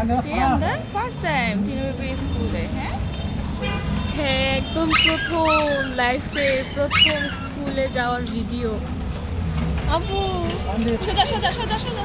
আজকে আমরা first time টিনুবেবি স্কুলে হ্যাঁ? হ্যাঁ একদম প্রথম লাইফে প্রথম স্কুলে যাওয়ার ভিডিও আপু সোজা সোজা সোজা সোজা।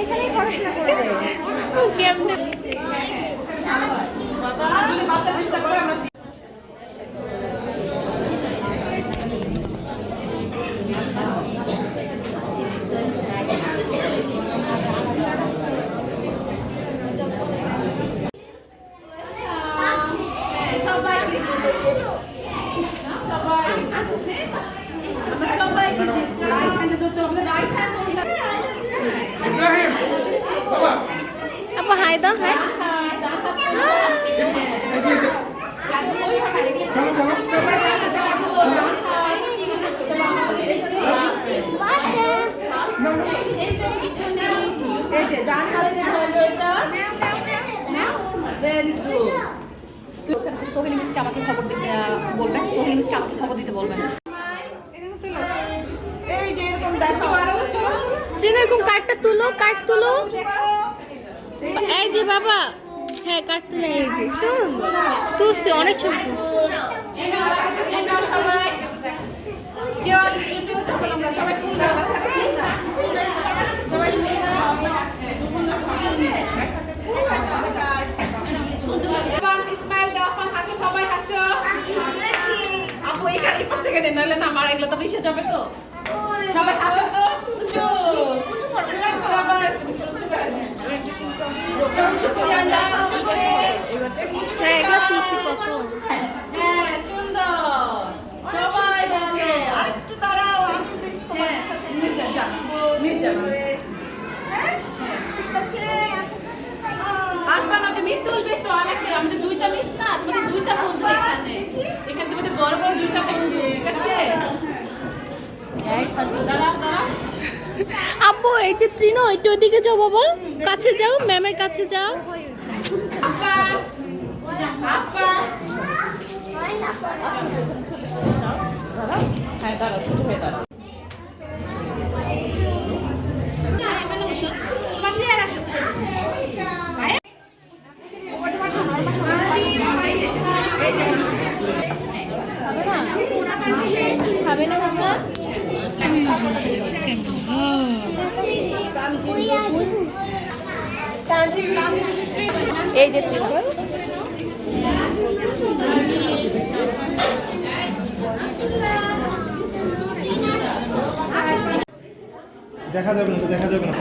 এখানেই পড়াশোনা করবে। কেমনে ইব্রাহিম বাবা আপু হাই দাও হাই এই যে এই যে। চলো চলো এই যে ডান হাতে ধরো এটা ভেরি গুড সোহেলি মিসকে আমাকে খবর দিতে বলবেন? সোহেল মিসকে আমাকে খবর দিতে বলবেন। এরকম কার্ডটা তুলো কার্ড তুলো। এই যে বাবা। হ্যাঁ কার্ড তুলে এই যে তুলছি অনেক ছবি তুলছি সবাই কেউ আর ইউটিউবে থাকব না, আমরা সবাই ফুল দেওয়া থাকব সবাই স্মাইল দাও আপা হাসো সবাই হাসো আপু নেন নাহলে না আমার এগুলো তো মিশে যাবে তো। সবাই হাসো তো। সবাই। হ্যাঁ কখন? হ্যাঁ হ্যাঁ মিস তুলবে তো অনেকে আমাদের দুইটা মিস না তোমাদের দুইটা বন্ধু এখানে এখানে তোমাদের বড় বড় দুইটা বন্ধু ঠিক আছে আপু এই যে ত্রিনো একটু ওইদিকে যাও বাবা। কাছে যাও ম্যামের কাছে যাও। হ্যাঁ দাঁড়াও হয়ে দাঁড়াও খাবে না এই যে দেখা যাবে না দেখা যাবে না।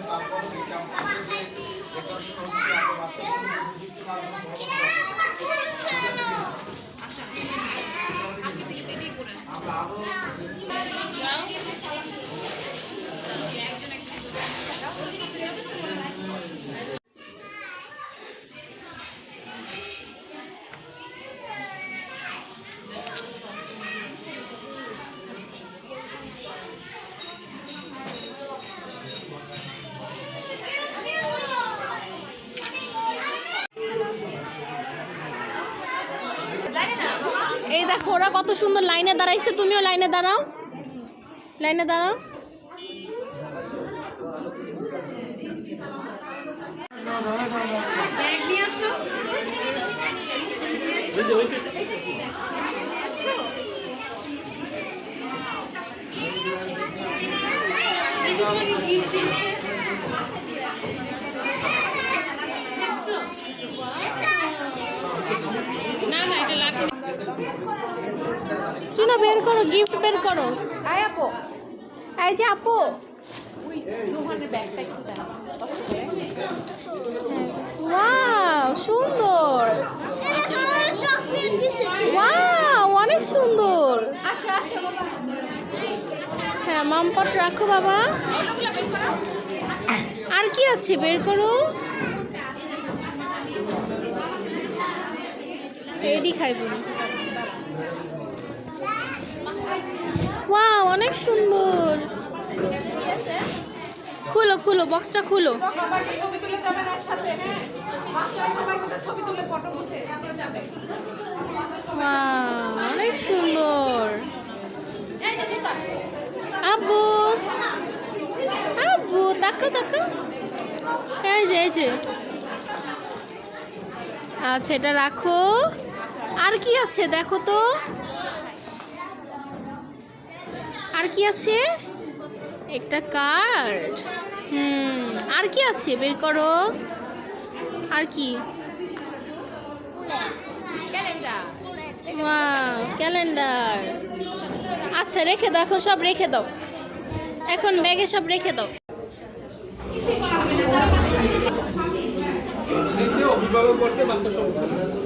তারপর এই ক্যাম্পাসে যে ডেকোরেশন হচ্ছে আমরা বাচ্চাদের প্রযুক্তি মাধ্যমে বড় বড় আমরা আরও দেখো ওরা কত সুন্দর লাইনে দাঁড়াইছে। তুমিও লাইনে দাঁড়াও। লাইনে দাঁড়াও। ব্যাগ নিয়ে আসো না না এটা লাঠি চুনা বের করো গিফট বের করো। আয় আপু। এই যে আপু। সুন্দর। অনেক সুন্দর। হ্যাঁ মামপট রাখো বাবা। আর কি আছে বের করো? এডি খাইব ওয়াও অনেক সুন্দর। খুলো খুলো বক্সটা খুলো। অনেক সুন্দর। আব্বু আব্বু তাকা তাকা এই যে এই যে। আচ্ছা এটা রাখো। আর কি আছে? দেখো তো। আর কি আছে? একটা কার্ড। হুম, আর কি আছে? বের করো। আর কি? ক্যালেন্ডার। আচ্ছা রেখে দাও, এখন সব রেখে দাও। এখন ব্যাগে সব রেখে দাও। দিনো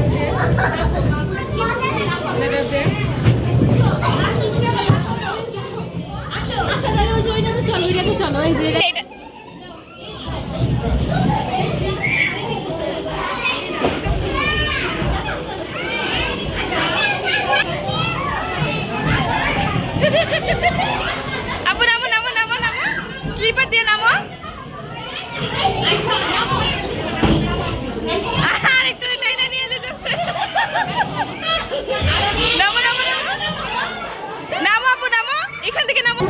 আপু নামো নামো নামো নামো। স্লিপার দিয়ে নামো। নামো নামো নামো। নামো আপু নামো। এখান থেকে নামো।